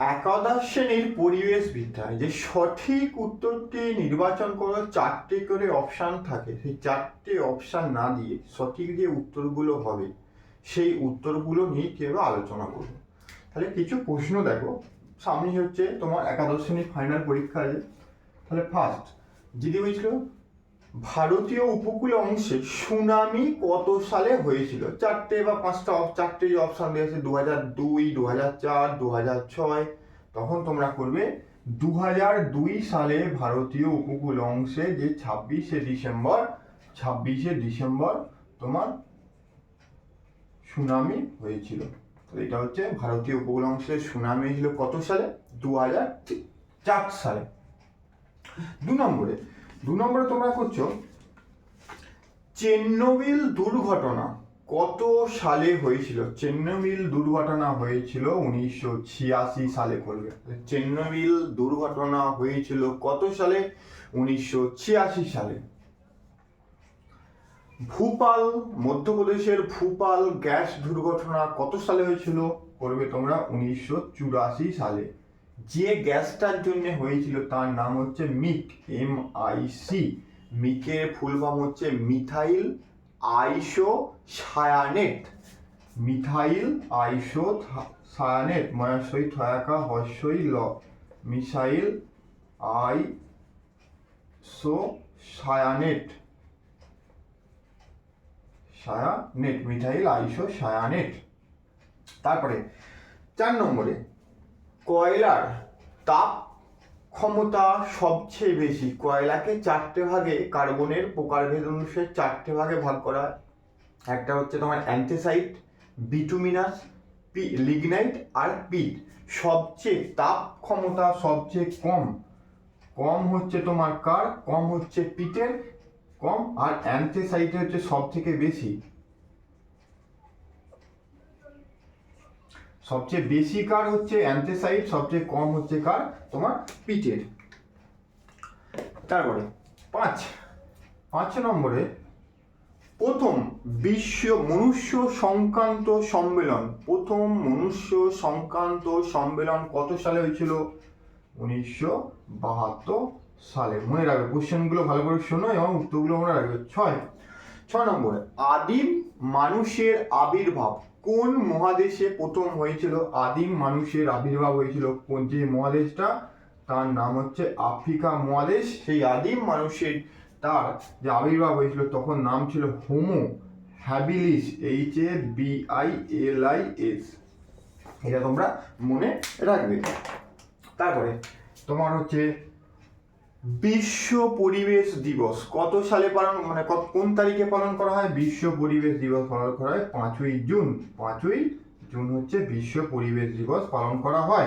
একাদশ শ্রেণির পরিবেশ বিদ্যায় যে সঠিক উত্তরটি নির্বাচন করো চারটে করে অপশান থাকে, সেই চারটে অপশান না দিয়ে সঠিক যে উত্তরগুলো হবে, সেই উত্তরগুলো নিয়ে কেউ আলোচনা করব। তাহলে কিছু প্রশ্ন দেখো। সামনে হচ্ছে তোমার একাদশ শ্রেণির ফাইনাল পরীক্ষা আছে। তাহলে ফার্স্ট যদি হয়েছিল ভারতীয় উপকূল অংশে সুনামি কত সালে হয়েছিল? চারটে বা পাঁচটা চারটে যে অপশান দিয়েছে দু হাজার দুই দু হাজার চার দু হাজার ছয়। তখন তোমরা করবে দু হাজার দুই সালে ভারতীয় উপকূল অংশে যে ছাব্বিশে ডিসেম্বর ছাব্বিশে ডিসেম্বর তোমার সুনামি হয়েছিল। এটা হচ্ছে ভারতীয় উপকূল অংশে সুনামি হয়েছিল কত সালে? দু হাজার চার সালে। দু নম্বরে দু নম্বরে তোমরা করছ চেন্নবিল দুর্ঘটনা। কত সালে হয়েছিল? চেন্নবিল দুর্ঘটনা হয়েছিল উনিশশো ছিয়াশি সালে করবে। চেন্নবিল দুর্ঘটনা হয়েছিল কত সালে? উনিশশো ছিয়াশি সালে। ভূপাল, মধ্যপ্রদেশের ভূপাল গ্যাস দুর্ঘটনা কত সালে হয়েছিল? করবে তোমরা উনিশশো চুরাশি সালে। যে গ্যাসটার জন্য হয়েছিল তার নাম হচ্ছে মিক এম আই সি মিকের ফুল ফর্ম হচ্ছে methyl isocyanate methyl isocyanate ময়াশই থয়াকা হর্ষই ল। Methyl isocyanate cyanate methyl isocyanate তারপরে, চার নম্বরে কয়লার তাপ ক্ষমতা সবচেয়ে বেশি। কয়লাকে চারটে ভাগে, কার্বনের প্রকারভেদ অনুসারে চারটে ভাগে ভাগ করা হয়। একটা হচ্ছে তোমার অ্যান্টিসাইট বিটুমিনাস, পি, লিগনাইট আর পিট। সবচেয়ে তাপ ক্ষমতা সবচেয়ে কম। কম হচ্ছে তোমার কার? কম হচ্ছে পিটের। কম আর অ্যান্টিসাইটে হচ্ছে সব থেকে বেশি। সবচেয়ে বেশি কার হচ্ছে? অ্যান্থেসাইড সবচেয়ে কম হচ্ছে কার? তোমার পিটের তারপরে পাঁচ। পাঁচ নম্বরে প্রথম বিশ্ব মনুষ্য সংক্রান্ত সম্মেলন। প্রথম মনুষ্য সংক্রান্ত সম্মেলন কত সালে হয়েছিল? উনিশশো বাহাত্তর সালে। মনে রাখবে, কোশ্চেনগুলো ভালো করে শোনো এবং উত্তরগুলো মনে রাখবে। ছয়। ছয় নম্বরে আদিম মানুষের আবির্ভাব। কোন মহাদেশে প্রথম হয়েছিল আদিম মানুষের আবির্ভাব হয়েছিল? কোন যে মহাদেশটা? তার নাম হচ্ছে আফ্রিকা মহাদেশ। সেই আদিম মানুষের তার যে আবির্ভাব হয়েছিল, তখন নাম ছিল Homo habilis H A B I L I S এটা তোমরা মনে রাখবে। তারপরে তোমার হচ্ছে বিশ্ব পরিবেশ দিবস। কত সালে পালন মানে কোন তারিখে পালন করা হয়? বিশ্ব পরিবেশ দিবস পালন করা হয় পাঁচই জুন। পাঁচই জুন হচ্ছে বিশ্ব পরিবেশ দিবস পালন করা হয়।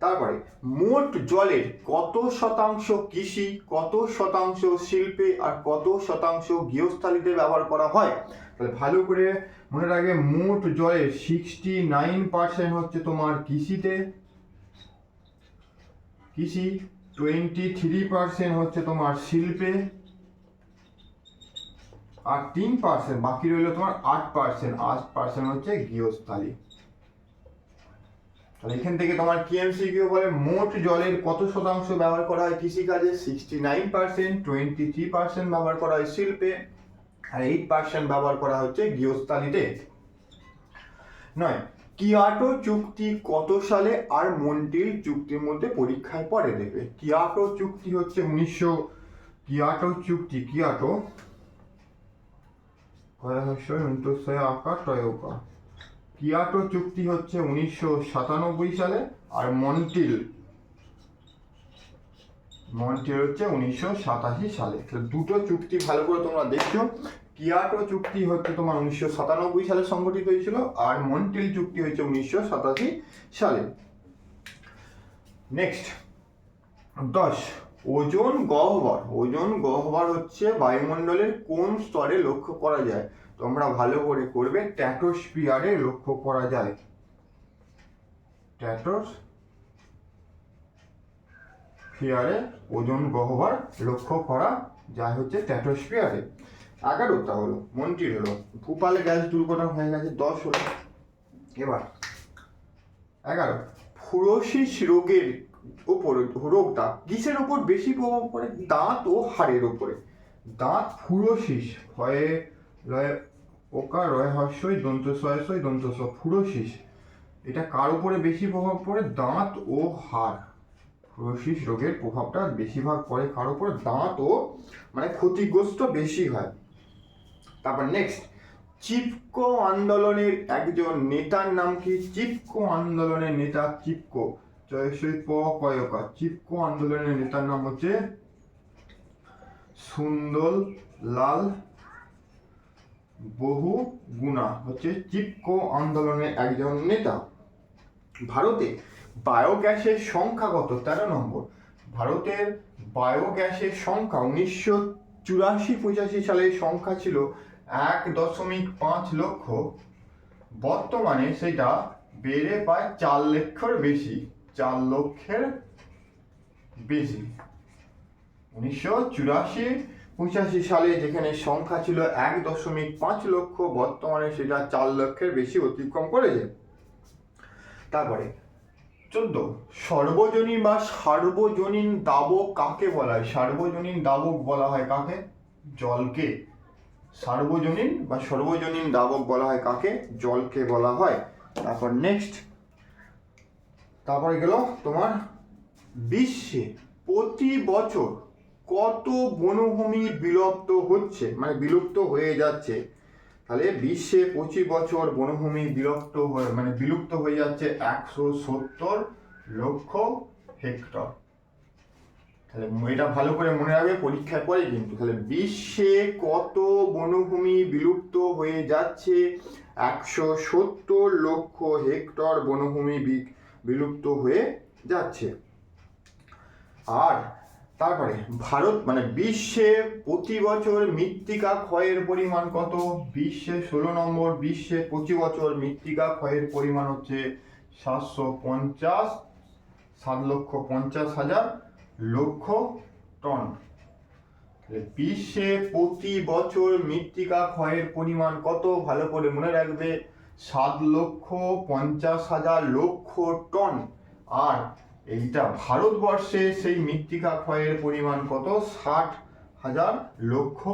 তারপরে, মোট জলের কত শতাংশ কৃষি, কত শতাংশ শিল্পে আর কত শতাংশ গৃহস্থালিতে ব্যবহার করা হয়? তাহলে ভালো করে মনে রাখবে, মোট জলের সিক্সটি নাইন পার্সেন্ট হচ্ছে তোমার কৃষিতে। কৃষি টোয়েন্টি থ্রি পার্সেন্ট হচ্ছে তোমার শিল্পে আর তিন পার্সেন্ট বাকি রইল তোমার আট পার্সেন্ট আট পার্সেন্ট হচ্ছে গৃহস্থালী। তাহলে এখান থেকে তোমার কিএমসি কিউ বলে মোট জলের কত শতাংশ ব্যবহার করা হয় কৃষিকাজে? Sixty nine percent twenty three percent ব্যবহার করা হয় শিল্পে, আর এইট পার্সেন্ট ব্যবহার করা হচ্ছে গৃহস্থালীতে। নয় কিয়াটো চুক্তি কত সালে আর মন্টিল চুক্তির মধ্যে পরীক্ষায় পরে দেবে? কিয়াটো চুক্তি হচ্ছে উনিশশো কিয়াটো চুক্তি, কিয়াটো? কিয়াটো চুক্তি হচ্ছে উনিশশো সাতানব্বই সালে আর মন্টিল। মন্টিল হচ্ছে উনিশশো সাতাশি সালে। তো দুটো চুক্তি ভালো করে তোমরা দেখছ। কিয়াটো চুক্তি হচ্ছে তোমার উনিশশো সাতানব্বই সালে সংগঠিত হয়েছিল আর মন্টিল চুক্তি হয়েছে উনিশশো সাতাশি সালে। নেক্সট দশ, ওজন গহ্বর। ওজন গহ্বর হচ্ছে বায়ুমণ্ডলের কোন স্তরে লক্ষ্য করা যায়? তোমরা ভালো করে করবে ট্যাটোস্পিয়ারে লক্ষ্য করা যায়। ট্যাটোস ফিয়ারে ওজন গহ্বর লক্ষ্য করা যায় হচ্ছে ট্যাটোস্পিয়ারে এগারোটা হলো মন্ত্রী হলো। ভূপালে গ্যাস দুর্ঘটনা হয়ে গেছে, দশ হলো। এবার, এগারো, ফুরোসিস রোগের ওপর, রোগটা কিসের ওপর বেশি প্রভাব পড়ে? দাঁত ও হাড়ের ওপরে। দাঁত ফুরোসিস হয়ে লয় ওকা রয় হর্ষই দন্ত সয় দন্ত স ফুরোসিস, এটা কার উপরে বেশি প্রভাব পড়ে? দাঁত ও হাড়। ফুরোসিস রোগের প্রভাবটা বেশিরভাগ পড়ে কার উপর দাঁত ও মানে ক্ষতিগ্রস্ত বেশি হয়। তারপর নেক্সট চিপকো আন্দোলনের একজন নেতার নাম কি? চিপকো আন্দোলনের নেতা চিপকো। জয়শ্রী প কয়কা চিপকো আন্দোলনের নেতার নাম হচ্ছে সুন্দর লাল বহু গুণা হচ্ছে চিপকো আন্দোলনের একজন নেতা। ভারতে বায়োগ্যাসের সংখ্যা কত? তেরো নম্বর। ভারতের বায়োগ্যাসের সংখ্যা উনিশশো চুরাশি পঁচাশি সালে সংখ্যা ছিল এক দশমিক পাঁচ লক্ষ। বর্তমানে সেটা বেড়ে প্রায় চার লক্ষের বেশি, চার লক্ষের বেশি। উনিশশো চুরাশি পঁচাশি সালে যেখানে সংখ্যা ছিল এক দশমিক পাঁচ লক্ষ, বর্তমানে সেটা চার লক্ষের বেশি অতিক্রম করেছে। তারপরে, চোদ্দ। সর্বজনীন বা সার্বজনীন দাবক কাকে বলা হয়? সার্বজনীন দাবক বলা হয় কাকে? জলকে। সার্বজনীন বা সর্বজনীন দাবক বলা হয় কাকে? জলকে বলা হয়। তারপর নেক্সট তারপরে গেল তোমার বিশ্বে প্রতি বছর কত বনভূমি বিলুপ্ত হচ্ছে? মানে বিলুপ্ত হয়ে যাচ্ছে। তাহলে বিশ্বে পঁচিশ বছর বনভূমি বিলুপ্ত হয়ে মানে বিলুপ্ত হয়ে যাচ্ছে একশো সত্তর লক্ষ হেক্টর। তাহলে এটা ভালো করে মনে রাখবে, পরীক্ষার পরে কিন্তু। তাহলে বিশ্বে কত বনভূমি বিলুপ্ত হয়ে যাচ্ছে? একশো সত্তর লক্ষ হেক্টর বনভূমি বিলুপ্ত হয়ে যাচ্ছে। আর তারপরে, ভারত মানে বিশ্বে প্রতি বছর মৃত্তিকা ক্ষয়ের পরিমাণ কত? বিশ্বে ষোলো নম্বর, বিশ্বে প্রতি বছর মৃত্তিকা ক্ষয়ের পরিমাণ হচ্ছে সাতশো পঞ্চাশ, সাত লক্ষ পঞ্চাশ হাজার। লক্ষ টন। বিশ্বে প্রতি বছর মৃত্তিকা ক্ষয়ের পরিমাণ কত? ভালো করে মনে রাখবে। সাত লক্ষ পঞ্চাশ হাজার লক্ষ টন। আর এইটা ভারতবর্ষে সেই মৃত্তিকা ক্ষয়ের পরিমাণ কত? ষাট হাজার লক্ষ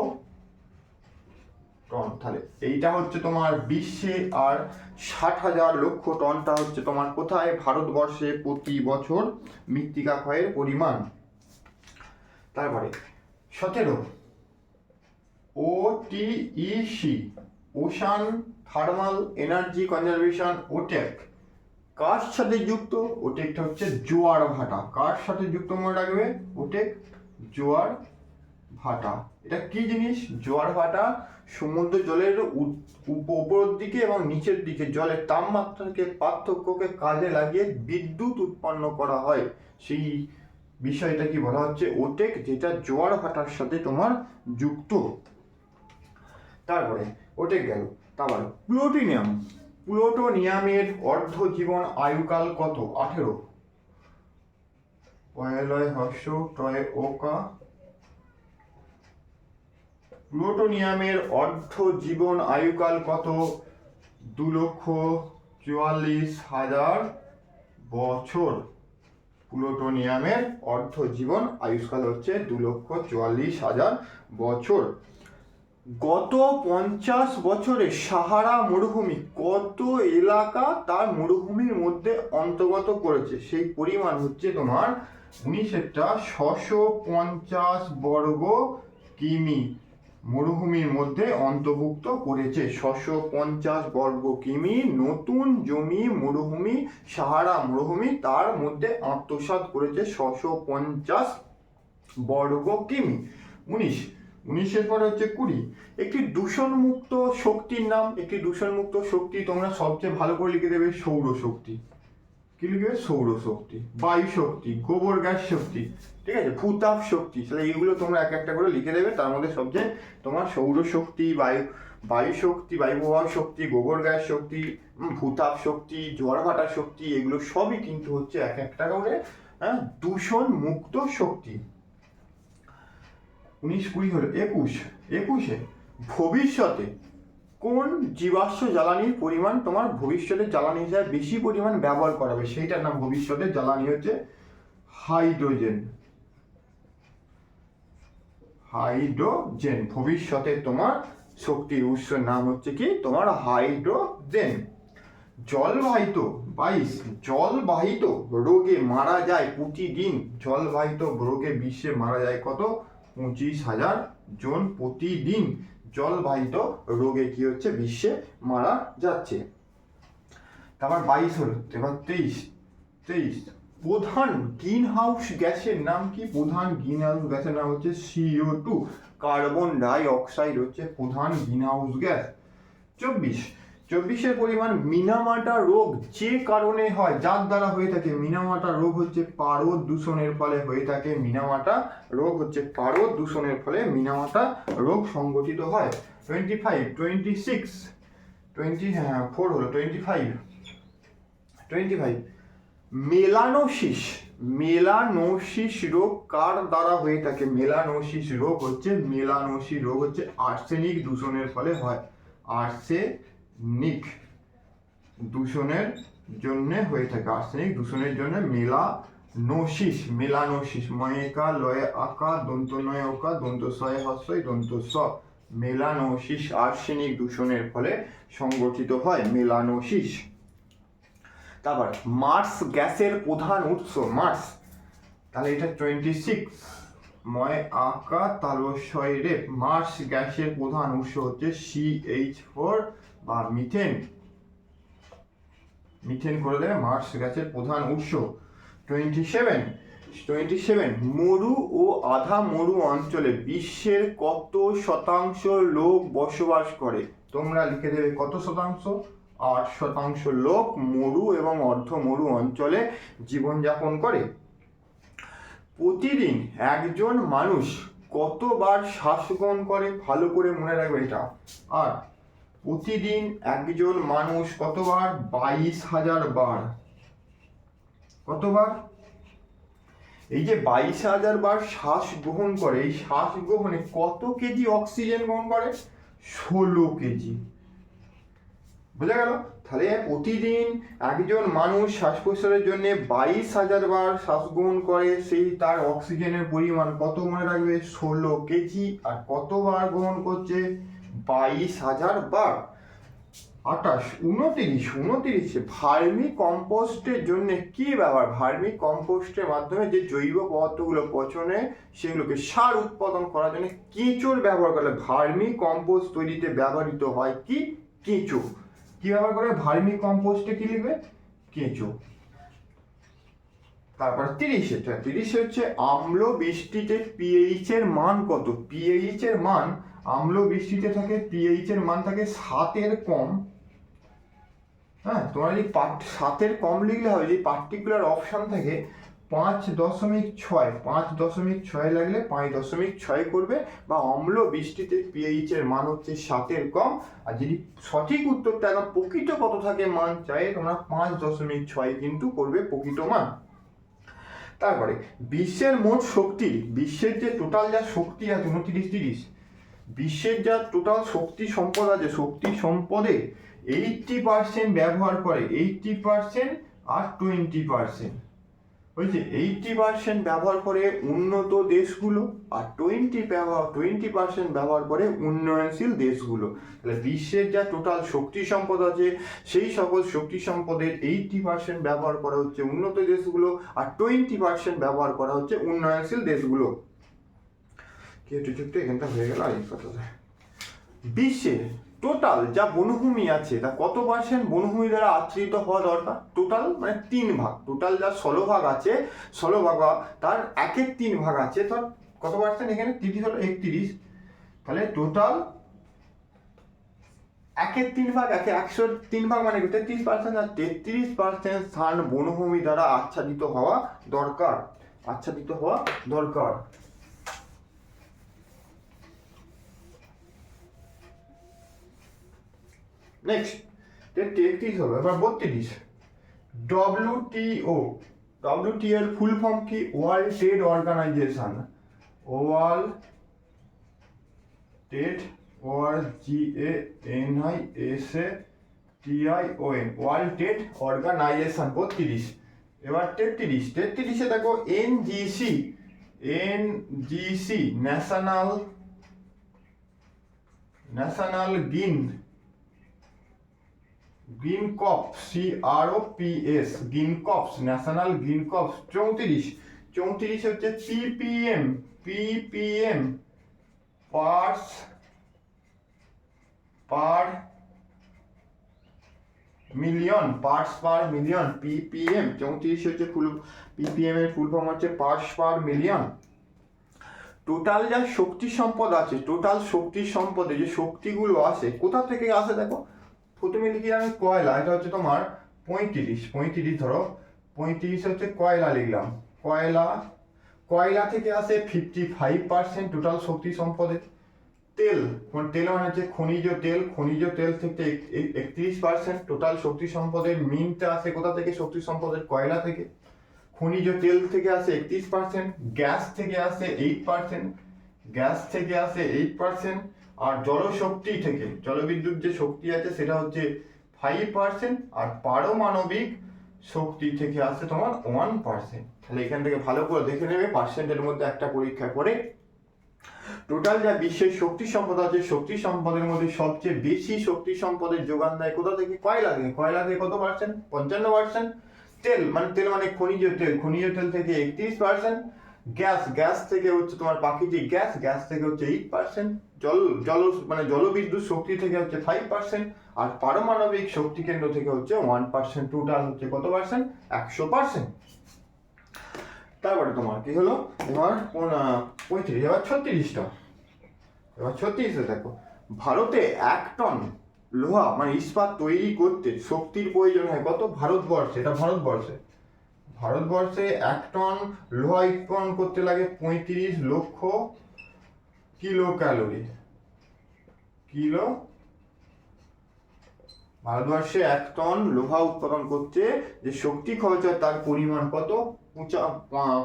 টন। তাহলে এইটা হচ্ছে তোমার বিশ্বে আর ষাট হাজার লক্ষ টনটা হচ্ছে তোমার কোথায়? ভারতবর্ষে প্রতি বছর মৃত্তিকা ক্ষয়ের পরিমাণ। তারপরে সতেরো ও TEC ocean thermal energy conservation OTEC কার সাথে যুক্ত? ওটেকটা হচ্ছে জোয়ার ভাটা। কার সাথে যুক্ত মনে রাখবে? ওটেক জোয়ার ভাটা। এটা কি জিনিস? জোয়ার ভাটা সমুদ্র জলের উ- উপ- উপরের দিকে এবং নিচের দিকে। জলের তাপমাত্রাকে, পার্থক্যকে কাজে লাগিয়ে বিদ্যুৎ উৎপন্ন করা হয়। সেই বিষয়টা কি বলা হচ্ছে? ওটেক যেটা জোয়ার ভাটার সাথে তোমার যুক্ত। তারপরে ওটেক গেল। তারপর প্লুটোনিয়াম। প্লুটোনিয়ামের অর্ধ জীবন আয়ুকাল কত? আঠেরো। পয়লয়, হর্ষ টয় ওকা প্লুটোনিয়ামের অর্ধ জীবন আয়ুকাল কত? দু লক্ষ চুয়াল্লিশ হাজার বছর। প্লুটোনিয়ামের অর্ধ জীবন আয়ুষ্কাল হচ্ছে দু লক্ষ চুয়াল্লিশ হাজার বছর। গত পঞ্চাশ বছরে সাহারা মরুভূমি কত এলাকা তার মরুভূমির মধ্যে অন্তর্গত করেছে? সেই পরিমাণ হচ্ছে তোমার উনিশেরটা ছশো পঞ্চাশ বর্গ কিমি। মরুভূমির মধ্যে অন্তর্ভুক্ত করেছে। ছশো পঞ্চাশ বর্গ কিমি নতুন জমি মরুভূমি, সাহারা মরুভূমি, তার মধ্যে আত্মসাৎ করেছে ছশো পঞ্চাশ বর্গ কিমি। উনিশ। উনিশের পরে হচ্ছে কুড়ি। একটি দূষণমুক্ত শক্তির নাম, একটি দূষণমুক্ত শক্তি তোমরা সবচেয়ে ভালো করে লিখে দেবে সৌরশক্তি। কি লিখবে? সৌরশক্তি বায়ু শক্তি গোবর গ্যাস শক্তি। ঠিক আছে? ভূতাপ শক্তি। তাহলে এইগুলো তোমরা এক একটা করে লিখে দেবে। তার মধ্যে সবচেয়ে তোমার সৌরশক্তি বায়ু বায়ু শক্তি বায়ু প্রবাহ শক্তি, গোবর গ্যাস শক্তি ভূতাপ শক্তি, জোয়ার ভাটা শক্তি, এগুলো সবই কিন্তু হচ্ছে এক একটা করে হ্যাঁ দূষণ মুক্ত শক্তি। উনিশ কুড়ি হলো একুশ। একুশে, ভবিষ্যতে কোন জীবাশ্ম জ্বালানির পরিমাণ তোমার ভবিষ্যতে জ্বালানি হিসাবে বেশি পরিমাণ ব্যবহার করা হবে সেইটার নাম ভবিষ্যতে জ্বালানি হচ্ছে হাইড্রোজেন। হাইড্রোজেন। ভবিষ্যতে তোমার শক্তির উৎস নাম হচ্ছে কি? তোমার হাইড্রোজেন। জলবাহিত বাইশ, জলবাহিত রোগে মারা যায় প্রতিদিন। জলবাহিত রোগে বিশ্বে মারা যায় কত? পঁচিশ হাজার জন প্রতিদিন। জলবাহিত রোগে কি হচ্ছে? বিশ্বে মারা যাচ্ছে। তারপর বাইশ হলো, এবার তেইশ তেইশ প্রধান গ্রিন হাউস গ্যাসের নাম কি? প্রধান গ্রিন হাউস গ্যাসের নাম হচ্ছে CO two carbon die oxide হচ্ছে প্রধান গ্রিন হাউস গ্যাস। চব্বিশ, চব্বিশের পরিমাণ মিনামাটা রোগ যে কারণে হয়, যার দ্বারা হয়ে থাকে? মিনামাটা রোগ হচ্ছে পারদ দূষণের ফলে হয়ে থাকে। মিনামাটা রোগ হচ্ছে পারদ দূষণের ফলে মিনামাটা রোগ সংগঠিত হয়। Twenty five twenty six twenty হ্যাঁ ফোর হলো twenty five twenty five melanosis melanosis রোগ কার দ্বারা হয়ে থাকে? মেলানোসিস রোগ হচ্ছে, মেলানোসিস রোগ হচ্ছে আর্সেনিক দূষণের ফলে হয়। আর্সেনিক দূষণের জন্য হয়ে থাকে। আর্সেনিক দূষণের জন্য মেলানোসিস মেলানোসিস ময়েকা লয়ে আকা দন্ত নয় ওকা দন্ত সয় হস্যই দন্ত স মেলানোসিস আর্সেনিক দূষণের ফলে সংগঠিত হয়। মেলানোসিস তারপর মার্স গ্যাসের প্রধান উৎস মার্স তাহলে এটা টোয়েন্টি সিক্স ময়, আঁকা তালস্বয় রে মার্স গ্যাসের প্রধান উৎস হচ্ছে সি এইচ ফোর বা মিথেন মিথেন করে দেবে মার্স গ্যাসের প্রধান উৎস। টোয়েন্টি সেভেন টোয়েন্টি সেভেন মরু ও আধা মরু অঞ্চলে বিশ্বের কত শতাংশ লোক বসবাস করে? তোমরা লিখে দেবে কত শতাংশ? আট শতাংশ লোক মরু এবং অর্ধ মরু অঞ্চলে জীবনযাপন করে। প্রতিদিন একজন মানুষ কতবার শ্বাস গ্রহণ করে, ভালো করে মনে রাখবে এটা। আর প্রতিদিন একজন মানুষ কতবার? বাইশ হাজার বার। কতবার? এই যে বাইশ হাজার বার শ্বাস গ্রহণ করে, এই শ্বাস গ্রহণে কত কেজি অক্সিজেন গ্রহণ করে? ষোলো কেজি। বোঝা গেল? তাহলে প্রতিদিন একজন মানুষ শ্বাস প্রশ্বাসের জন্য বাইশ হাজার বার শ্বাস গ্রহণ করে, সেই তার অক্সিজেনের পরিমাণ কত মনে রাখবে? ষোলো কেজি। আর কতবার গ্রহণ করছে? বাইশ হাজার বার। আঠাশ, উনতিরিশ, উনতিরিশে। ভার্মি কম্পোস্টের জন্য কি ব্যবহার? ভার্মি কম্পোস্টের মাধ্যমে যে জৈব পদার্থগুলো পচনে, সেগুলোকে সার উৎপাদন করার জন্য কেঁচোর ব্যবহার করে ভার্মি কম্পোস্ট তৈরিতে ব্যবহৃত হয়? কি? কেঁচো। কি ব্যবহার করে ভার্মি কম্পোস্টে কি লিখবে? কেঁচো। তারপর তিরিশে তিরিশে হচ্ছে আম্ল বৃষ্টিতে পিএইচ এর মান কত? পিএইচ এর মান, আম্ল বৃষ্টিতে থাকে পিএইচ এর মান থাকে সাতের কম। হ্যাঁ তোমরা যদি সাতের কম লিখলে হবে, যদি পার্টিকুলার অপশন থাকে পাঁচ দশমিক ছয়, পাঁচ দশমিক ছয় লাগলে পাঁচ দশমিক ছয় করবে বা অম্ল বৃষ্টিতে পিএইচ এর মান হচ্ছে সাতের কম। আর যদি সঠিক উত্তরটা একদম প্রকৃত কত থাকে মান, চাই তোমরা পাঁচ দশমিক ছয় কিন্তু করবে প্রকৃত মান। তারপরে, বিশ্বের মোট শক্তি, বিশ্বের যে টোটাল যা শক্তি আছে উনত্রিশ তিরিশ বিশ্বের যা টোটাল শক্তি সম্পদ আছে, শক্তি সম্পদে এইটটি পার্সেন্ট ব্যবহার করে এইটটি পার্সেন্ট আর টোয়েন্টি পার্সেন্ট বলছে এইটটি পার্সেন্ট ব্যবহার করে উন্নত দেশগুলো আর টোয়েন্টি ব্যবহার টোয়েন্টি পার্সেন্ট ব্যবহার করে উন্নয়নশীল দেশগুলো। তাহলে বিশ্বের যা টোটাল শক্তি সম্পদ আছে, সেই সকল শক্তি সম্পদের এইটটি পার্সেন্ট ব্যবহার করা হচ্ছে উন্নত দেশগুলো আর টোয়েন্টি পার্সেন্ট ব্যবহার করা হচ্ছে উন্নয়নশীল দেশগুলো। কি একটু চুপটি এখানটা হয়ে গেল এই কথাটা। টোটাল যা বনভূমি আছে, তা কত পার্সেন্ট বনভূমি দ্বারা আচ্ছাদিত হওয়া দরকার? টোটাল মানে তিন ভাগ। টোটাল যা ষোলো ভাগ আছে, ষোলো ভাগ তার একের তিন ভাগ আছে তার কত পার্সেন্ট এখানে? তিরিশ হলো একত্রিশ। তাহলে টোটাল একের তিন ভাগ, একে একশো তিন ভাগ মানে তেত্রিশ পার্সেন্ট আর তেত্রিশ পার্সেন্ট স্থান বনভূমি দ্বারা আচ্ছাদিত হওয়া দরকার। আচ্ছাদিত হওয়া দরকার। নেক্সট তেত্রিশ হলো এবার বত্রিশ। ডব্লিউটিও ডব্লিউটি এর ফুল ফর্ম কি? World trade organisation world trade O R G A N I S A O N world trade organisation বত্রিশ। এবার তেত্রিশ, তেত্রিশে দেখো N G C N G C national national green green corps C R O P S green corps national green corps চৌত্রিশ চৌত্রিশ হচ্ছে PPM PPM parts per million parts per million PPM চৌত্রিশ হচ্ছে ফুল পিপিএম এর full form হচ্ছে parts per million total যা শক্তি সম্পদ আছে টোটাল শক্তি সম্পদে যে শক্তিগুলো আসে, কোথা থেকে আসে দেখো? প্রথমে লিখি আমি কয়লা, এটা হচ্ছে তোমার পঁয়ত্রিশ পঁয়ত্রিশ ধরো, পঁয়ত্রিশ হচ্ছে কয়লা লিখলাম। কয়লা কয়লা থেকে আসে ফিফটি ফাইভ পার্সেন্ট টোটাল শক্তি সম্পদের তেল তেল মানে হচ্ছে খনিজ তেল খনিজ তেল থেকে একত্রিশ পার্সেন্ট টোটাল শক্তি সম্পদের মিনটা আসে কোথা থেকে? শক্তি সম্পদের কয়লা থেকে। খনিজ তেল থেকে আসে একত্রিশ পার্সেন্ট গ্যাস থেকে আসে এইট পার্সেন্ট গ্যাস থেকে আসে এইট পার্সেন্ট আর জলশক্তি থেকে, জলবিদ্যুৎ যে শক্তি আছে সেটা হচ্ছে ফাইভ পার্সেন্ট আর পারমাণবিক শক্তি থেকে আসে তোমার ওয়ান পার্সেন্ট তাহলে এখান থেকে ভালো করে দেখে নেবে পার্সেন্টের মধ্যে একটা পরীক্ষা করে টোটাল যা বিশ্বের শক্তি সম্পদ আছে, শক্তি সম্পদের মধ্যে সবচেয়ে বেশি শক্তি সম্পদের যোগান দেয় কোথা থেকে? কয়লা থেকে কয়লা থেকে কত পার্সেন্ট পঞ্চান্ন পার্সেন্ট তেল মানে তেল মানে খনিজ তেল। খনিজ তেল থেকে একত্রিশ পার্সেন্ট গ্যাস গ্যাস থেকে হচ্ছে তোমার প্রাকৃতিক গ্যাস গ্যাস থেকে হচ্ছে এইট পার্সেন্ট জল জল মানে জলবিদ্যুৎ শক্তি থেকে হচ্ছে ফাইভ পার্সেন্ট আর পারমাণবিক শক্তি কেন্দ্র থেকে হচ্ছে ওয়ান পার্সেন্ট টোটাল হচ্ছে কত পার্সেন্ট একশো পার্সেন্ট তারপরে তোমার কি হলো? এবার পঁয়ত্রিশ, এবার ছত্রিশটা। এবার ছত্রিশে দেখো, ভারতে এক টন লোহা মানে ইস্পাত তৈরি করতে শক্তির প্রয়োজন হয় কত? ভারতবর্ষে, এটা ভারতবর্ষে। ভারতবর্ষে এক টন লোহা উৎপন্ন করতে লাগে পঁয়ত্রিশ লক্ষ কিলো ক্যালোরি কিলো? ভারতবর্ষে এক টন লোহা উৎপাদন করতে যে শক্তি খরচ হয় তার পরিমাণ কত?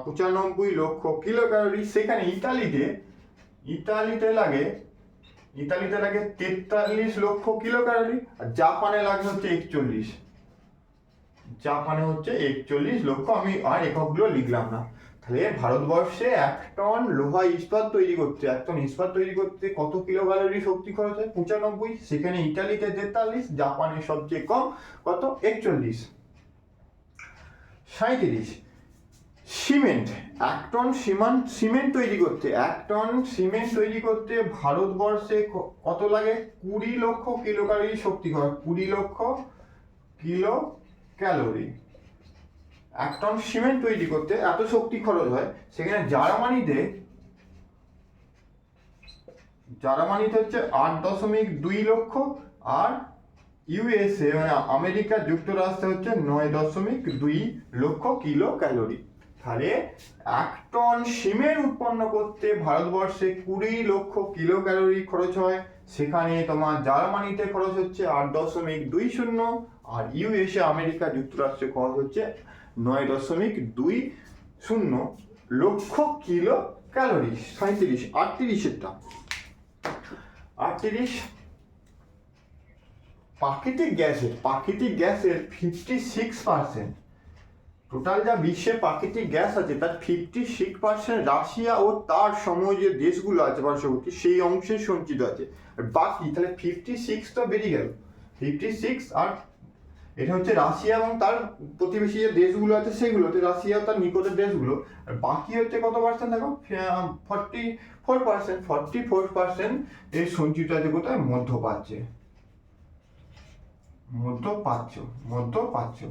পঁচানব্বই লক্ষ কিলো ক্যালোরি সেখানে ইতালিতে ইতালিতে লাগে ইতালিতে লাগে তেতাল্লিশ লক্ষ কিলো ক্যালোরি আর জাপানে লাগে হচ্ছে একচল্লিশ। জাপানে হচ্ছে একচল্লিশ লক্ষ আমি আর এককগুলো লিখলাম না। তাহলে ভারতবর্ষে এক টন লোহা ইস্পাত তৈরি করতে, এক টন ইস্পাত তৈরি করতে কত কিলো ক্যালোরি শক্তি খরচ হয়? পঁচানব্বই, সেখানে ইটালিতে তেতাল্লিশ, জাপানে সবচেয়ে কম কত? একচল্লিশ। সাঁত্রিশ সিমেন্ট, এক টন সিমান সিমেন্ট তৈরি করতে, এক টন সিমেন্ট তৈরি করতে ভারতবর্ষে কত লাগে? কুড়ি লক্ষ কিলো ক্যালোরি শক্তি খরচ কুড়ি লক্ষ কিলো ক্যালোরি। এক টন সিমেন্ট তৈরি করতে এত শক্তি খরচ হয়, সেখানে জার্মানিতে জার্মানিতে হচ্ছে আট দশমিক দুই লক্ষ আর ইউএসএ মানে আমেরিকা যুক্তরাষ্ট্রে হচ্ছে নয় দশমিক দুই লক্ষ কিলো ক্যালোরি। তাহলে এক টন সিমেন্ট উৎপন্ন করতে ভারতবর্ষে কুড়ি লক্ষ কিলো ক্যালোরি খরচ হয়, সেখানে তোমার জার্মানিতে খরচ হচ্ছে আট দশমিক দুই শূন্য আর ইউএসএ আমেরিকা যুক্তরাষ্ট্রে খরচ হচ্ছে নয় দশমিক দুই শূন্য লক্ষ কিলো ক্যালোরি সাঁত্রিশ আটত্রিশেরটা। আটত্রিশ প্রাকৃতিক গ্যাসের প্রাকৃতিক গ্যাসের ফিফটি সিক্স পার্সেন্ট টোটাল যা বিশ্বে প্রাকৃতিক গ্যাস আছে, তার ফিফটি সিক্স পার্সেন্ট রাশিয়া ও তার সময় যে দেশগুলো আছে, পার্শ্ববর্তী, সেই অংশে সঞ্চিত আছে। আর বাকি, তাহলে ফিফটি সিক্স তো বেরিয়ে গেল। ফিফটি সিক্স আর এটা হচ্ছে রাশিয়া এবং তার প্রতিবেশী যে দেশগুলো আছে সেগুলোতে রাশিয়া তার নিকটের দেশগুলো। আর বাকি হচ্ছে কত পার্সেন্ট দেখো? Forty four percent forty four percent এর সঞ্চিত আছে কোথায়? মধ্যপ্রাচ্যে। মধ্যপ্রাচ্য মধ্যপ্রাচ্য।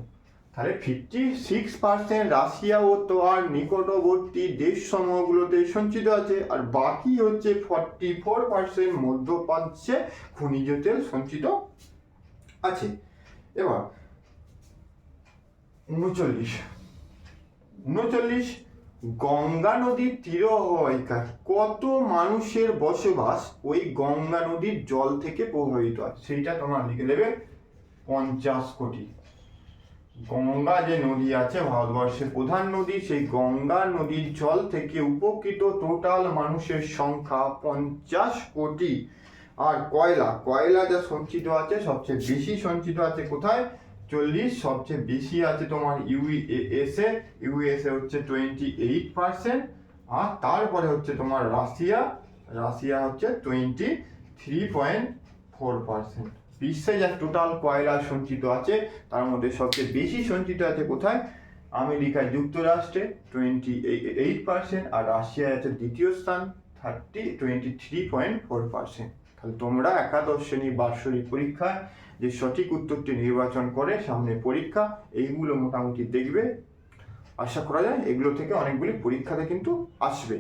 তাহলে ফিফটি সিক্স পার্সেন্ট রাশিয়া ও তো আর নিকটবর্তী দেশ সমূহগুলোতে সঞ্চিত আছে, আর বাকি হচ্ছে ফর্টি ফোর পার্সেন্ট মধ্যপ্রাচ্যে খনিজ তেল সঞ্চিত আছে। এবার, উনচল্লিশ। উনচল্লিশ, গঙ্গা নদীর তীরবহিকার কত মানুষের বসবাস ওই গঙ্গা নদীর জল থেকে প্রভাবিত হয়? সেইটা তোমার লিখে দেবে, পঞ্চাশ কোটি। গঙ্গা যে নদী আছে, ভারতবর্ষের প্রধান নদী, সেই গঙ্গা নদীর জল থেকে উপকৃত টোটাল মানুষের সংখ্যা পঞ্চাশ কোটি। আর কয়লা? কয়লা যা সঞ্চিত আছে, সবচেয়ে বেশি সঞ্চিত আছে কোথায়? চল্লিশ, সবচেয়ে বেশি আছে তোমার ইউএসএ ইউএসএ হচ্ছে টোয়েন্টি এইট পার্সেন্ট আর তারপরে হচ্ছে তোমার রাশিয়া। রাশিয়া হচ্ছে twenty three point four percent বিশ্বে যা টোটাল কয়লা সঞ্চিত আছে, তার মধ্যে সবচেয়ে বেশি সঞ্চিত আছে কোথায়? আমেরিকা যুক্তরাষ্ট্রে টোয়েন্টি এইট পার্সেন্ট আর রাশিয়ায় আছে দ্বিতীয় স্থান thirty twenty three point four percent তাহলে তোমরা একাদশ শ্রেণির বার্ষিক পরীক্ষায় যে সঠিক উত্তরটি নির্বাচন করে সামনে পরীক্ষা, এইগুলো মোটামুটি দেখবে। আশা করা যায় এগুলো থেকে অনেকগুলি পরীক্ষাতে কিন্তু আসবে।